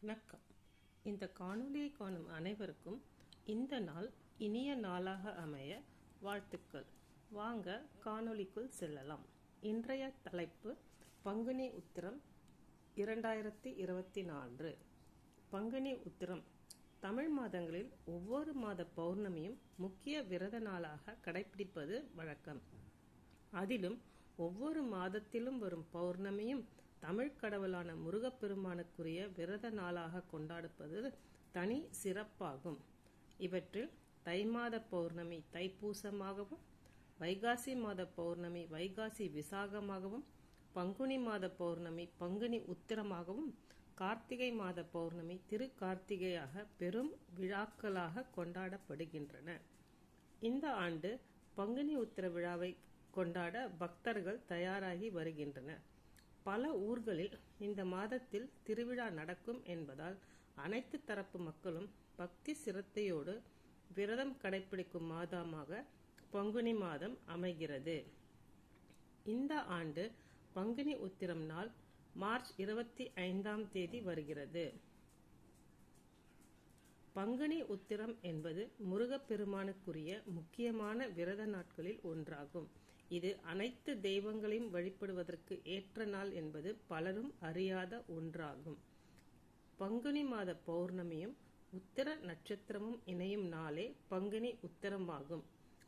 வணக்கம். இந்த காணொலியை காணும் அனைவருக்கும் இந்த நாள் இனிய நாளாக அமைய வாழ்த்துக்கள். வாங்க காணொளிக்குள் செல்லலாம். இன்றைய தலைப்பு பங்குனி உத்திரம் இரண்டாயிரத்தி இருபத்தி நான்கு. பங்குனி உத்திரம் தமிழ் மாதங்களில் ஒவ்வொரு மாத பௌர்ணமியும் முக்கிய விரத நாளாக கடைபிடிப்பது வழக்கம். அதிலும் ஒவ்வொரு மாதத்திலும் வரும் பௌர்ணமியும் தமிழ் கடவுளான முருகப்பெருமானுக்குரிய விரத நாளாக கொண்டாடுவது தனி சிறப்பாகும். இவற்றில் தை மாத பௌர்ணமி தைப்பூசமாகவும் வைகாசி மாத பௌர்ணமி வைகாசி விசாகமாகவும் பங்குனி மாத பௌர்ணமி பங்குனி உத்திரமாகவும் கார்த்திகை மாத பௌர்ணமி திரு கார்த்திகையாக பெரும் விழாக்களாக கொண்டாடப்படுகின்றன. இந்த ஆண்டு பங்குனி உத்திர விழாவை கொண்டாட பக்தர்கள் தயாராகி வருகின்றனர். பல ஊர்களில் இந்த மாதத்தில் திருவிழா நடக்கும் என்பதால் அனைத்து தரப்பு மக்களும் பக்தி சிரத்தையோடு விரதம் கடைபிடிக்கும் மாதமாக பங்குனி மாதம் அமைகிறது. இந்த ஆண்டு பங்குனி உத்திரம் நாள் மார்ச் இருபத்தி ஐந்தாம் தேதி வருகிறது. பங்குனி உத்திரம் என்பது முருகப்பெருமானுக்குரிய முக்கியமான விரத நாட்களில் ஒன்றாகும். இது அனைத்து தெய்வங்களையும் வழிபடுவதற்கு ஏற்ற நாள் என்பது பலரும் அறியாத ஒன்றாகும். பங்குனி மாத பௌர்ணமியும் உத்திர நட்சத்திரமும் இணையும் நாளே பங்குனி உத்தரமாகும்.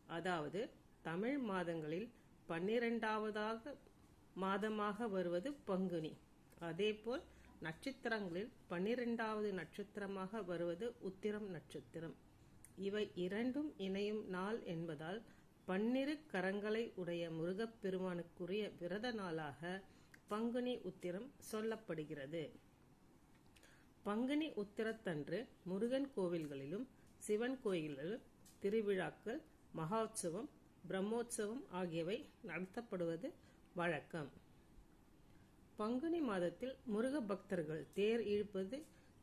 அதாவது தமிழ் மாதங்களில் பன்னிரெண்டாவதாக மாதமாக வருவது பங்குனி. அதேபோல் நட்சத்திரங்களில் பன்னிரெண்டாவது நட்சத்திரமாக வருவது உத்திரம் நட்சத்திரம். இவை இரண்டும் இணையும் நாள் என்பதால் பன்னிரு கரங்களை உடைய முருகப்பெருமானுக்குரிய விரத நாளாக பங்குனி உத்திரம் சொல்லப்படுகிறது. பங்குனி உத்திரத்தன்று முருகன் கோவில்களிலும் சிவன் கோயில்களிலும் திருவிழாக்கள் மகோத்சவம் பிரம்மோற்சவம் ஆகியவை நடத்தப்படுவது வழக்கம். பங்குனி மாதத்தில் முருக பக்தர்கள் தேர் இழுப்பது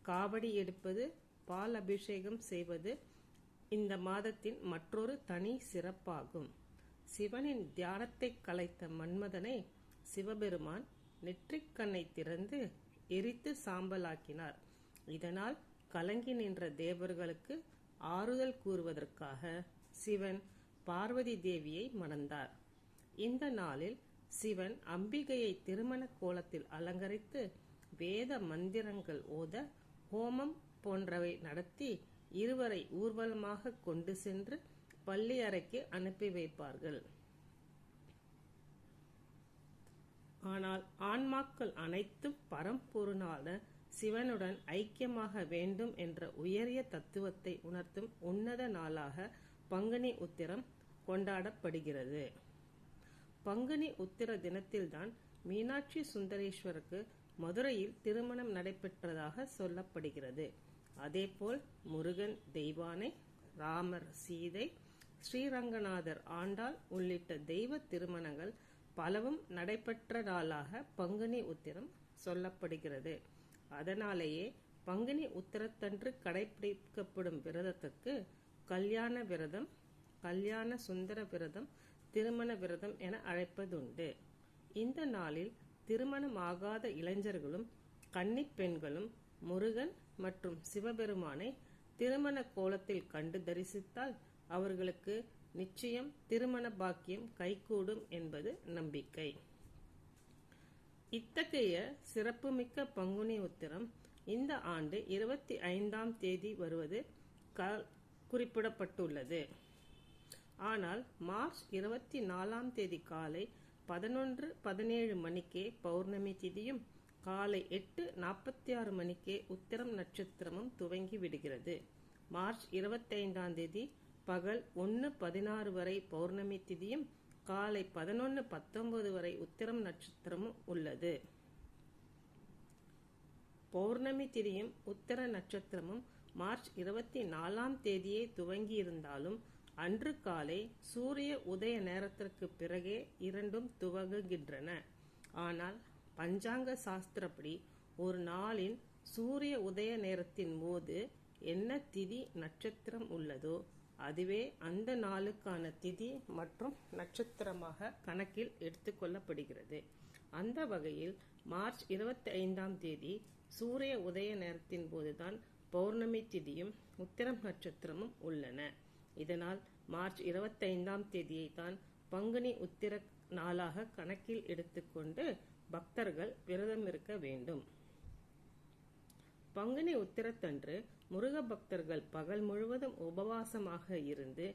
காவடி எடுப்பது பால் அபிஷேகம் செய்வது இந்த மாதத்தின் மற்றொரு தனி சிறப்பாகும். சிவனின் தியானத்தை கலைத்த மன்மதனை சிவபெருமான் நெற்றிக்கண்ணை திறந்து எரித்து சாம்பலாக்கினார். இதனால் கலங்கி நின்ற தேவர்களுக்கு ஆறுதல் கூறுவதற்காக சிவன் பார்வதி தேவியை மணந்தார். இந்த நாளில் சிவன் அம்பிகையை திருமண கோலத்தில் அலங்கரித்து வேத மந்திரங்கள் ஓத ஹோமம் போன்றவை நடத்தி இருவரை ஊர்வலமாக கொண்டு சென்று பள்ளி அறைக்கு அனுப்பி வைப்பார்கள். ஆனால் ஆன்மாக்கள் அனைத்தும் பரம்பொருளான சிவனுடன் ஐக்கியமாக வேண்டும் என்ற உயரிய தத்துவத்தை உணர்த்தும் உன்னத நாளாக பங்குனி உத்திரம் கொண்டாடப்படுகிறது. பங்குனி உத்திர தினத்தில்தான் மீனாட்சி சுந்தரேஸ்வருக்கு மதுரையில் திருமணம் நடைபெற்றதாக சொல்லப்படுகிறது. அதேபோல் முருகன் தெய்வானை ராமர் சீதை ஸ்ரீரங்கநாதர் ஆண்டாள் உள்ளிட்ட தெய்வ திருமணங்கள் பலவும் நடைபெற்ற நாளாக பங்குனி உத்திரம் சொல்லப்படுகிறது. அதனாலேயே பங்குனி உத்திரத்தன்று கடைபிடிக்கப்படும் விரதத்துக்கு கல்யாண விரதம் கல்யாண சுந்தர விரதம் திருமண விரதம் என அழைப்பதுண்டு. இந்த நாளில் திருமணம் ஆகாத இளைஞர்களும் கன்னி பெண்களும் முருகன் மற்றும் சிவபெருமானை திருமண கோலத்தில் கண்டு தரிசித்தால் அவர்களுக்கு நிச்சயம் திருமண பாக்கியம் கைகூடும் என்பது நம்பிக்கை. இத்தகைய சிறப்புமிக்க பங்குனி உத்திரம் இந்த ஆண்டு இருபத்தி ஐந்தாம் தேதி வருவது குறிப்பிடப்பட்டுள்ளது. ஆனால் மார்ச் இருபத்தி நாலாம் தேதி காலை பதினொன்று பதினேழு மணிக்கே பௌர்ணமி திதியும் காலை எட்டு நாற்பத்தி ஆறு மணிக்கே உத்திரம் நட்சத்திரமும் துவங்கி விடுகிறது. மார்ச் இருபத்தைந்தாம் தேதி பகல் ஒன்று பதினாறு வரை பௌர்ணமி திதியும் காலை பதினொன்று பத்தொன்பது வரை உத்திரம் நட்சத்திரமும் உள்ளது. பௌர்ணமி திதியும் உத்தர நட்சத்திரமும் மார்ச் இருபத்தி நாலாம் தேதியே துவங்கி இருந்தாலும் அன்று காலை சூரிய உதய நேரத்திற்கு பிறகே இரண்டும் துவங்குகின்றன. ஆனால் பஞ்சாங்க சாஸ்திரப்படி ஒரு நாளின் சூரிய உதய நேரத்தின் போது என்ன திதி நட்சத்திரம் உள்ளதோ அதுவே அந்த நாளுக்கான திதி மற்றும் நட்சத்திரமாக கணக்கில் எடுத்துக்கொள்ளப்படுகிறது அந்த வகையில் மார்ச் இருபத்தி ஐந்தாம் தேதி சூரிய உதய நேரத்தின் போதுதான் பௌர்ணமி திதியும் உத்திரம் நட்சத்திரமும் உள்ளன. இதனால் மார்ச் இருபத்தைந்தாம் தேதியை தான் பங்குனி உத்திர நாளாக கணக்கில் எடுத்துக்கொண்டு பக்தர்கள் விரதம் இருக்க வேண்டும். பங்குனி உத்திரத்தன்று முருக பக்தர்கள் பகல் முழுவதும் உபவாசமாக இருந்து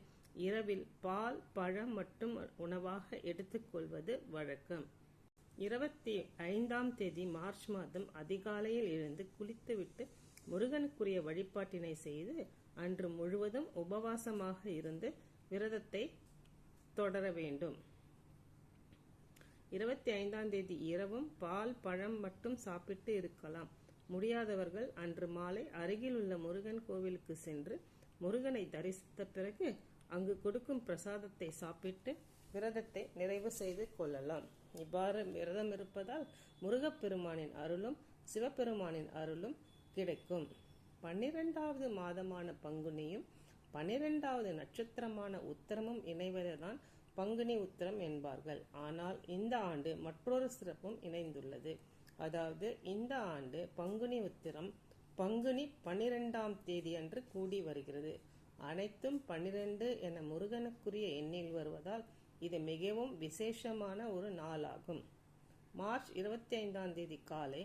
இரவில் பால் பழம் மற்றும் உணவாக எடுத்துக்கொள்வது வழக்கம். இருபத்தி ஐந்தாம் தேதி மார்ச் மாதம் அதிகாலையில் எழுந்து குளித்துவிட்டு முருகனுக்குரிய வழிபாட்டினை செய்து அன்று முழுவதும் உபவாசமாக இருந்து விரதத்தை தொடர வேண்டும். இருபத்தி ஐந்தாம் தேதி இரவும் பால் பழம் மட்டும் சாப்பிட்டு இருக்கலாம். முடியாதவர்கள் அன்று மாலை அருகில் உள்ள முருகன் கோவிலுக்கு சென்று முருகனை தரிசித்த பிறகு அங்கு கொடுக்கும் பிரசாதத்தை சாப்பிட்டு விரதத்தை நிறைவு செய்து கொள்ளலாம். இவ்வாறு விரதம் இருப்பதால் முருகப்பெருமானின் அருளும் சிவபெருமானின் அருளும் கிடைக்கும். பன்னிரெண்டாவது மாதமான பங்குனியும் பன்னிரெண்டாவது நட்சத்திரமான உத்தரமும் இணைவதுதான் பங்குனி உத்திரம் என்பார்கள். ஆனால் இந்த ஆண்டு மற்றொரு சிறப்பும் இணைந்துள்ளது. அதாவது இந்த ஆண்டு பங்குனி உத்திரம் பங்குனி பன்னிரெண்டாம் தேதி அன்று கூடி வருகிறது. அனைத்தும் பன்னிரண்டு என முருகனுக்குரிய எண்ணில் வருவதால் இது மிகவும் விசேஷமான ஒரு நாளாகும். மார்ச் இருபத்தி ஐந்தாம் தேதி காலை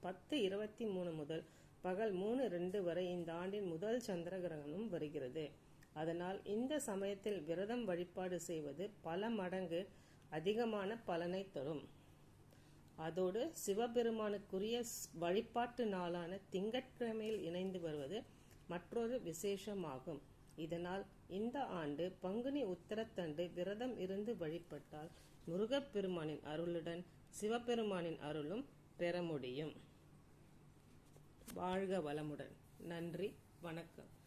பத்து இருபத்தி மூணு முதல் பகல் மூணு ரெண்டு வரை இந்த ஆண்டின் முதல் சந்திர கிரகணம் வருகிறது. அதனால் இந்த சமயத்தில் விரதம் வழிபாடு செய்வது பல மடங்கு அதிகமான பலனை தரும். அதோடு சிவபெருமானுக்குரிய வழிபாட்டு நாளான திங்கட்கிழமையில் இணைந்து வருவது மற்றொரு விசேஷமாகும். இதனால் இந்த ஆண்டு பங்குனி உத்தரத்தண்டு விரதம் இருந்து வழிபட்டால் முருகப்பெருமானின் அருளுடன் சிவபெருமானின் அருளும் பெற முடியும். வாழ்க வளமுடன். நன்றி. வணக்கம்.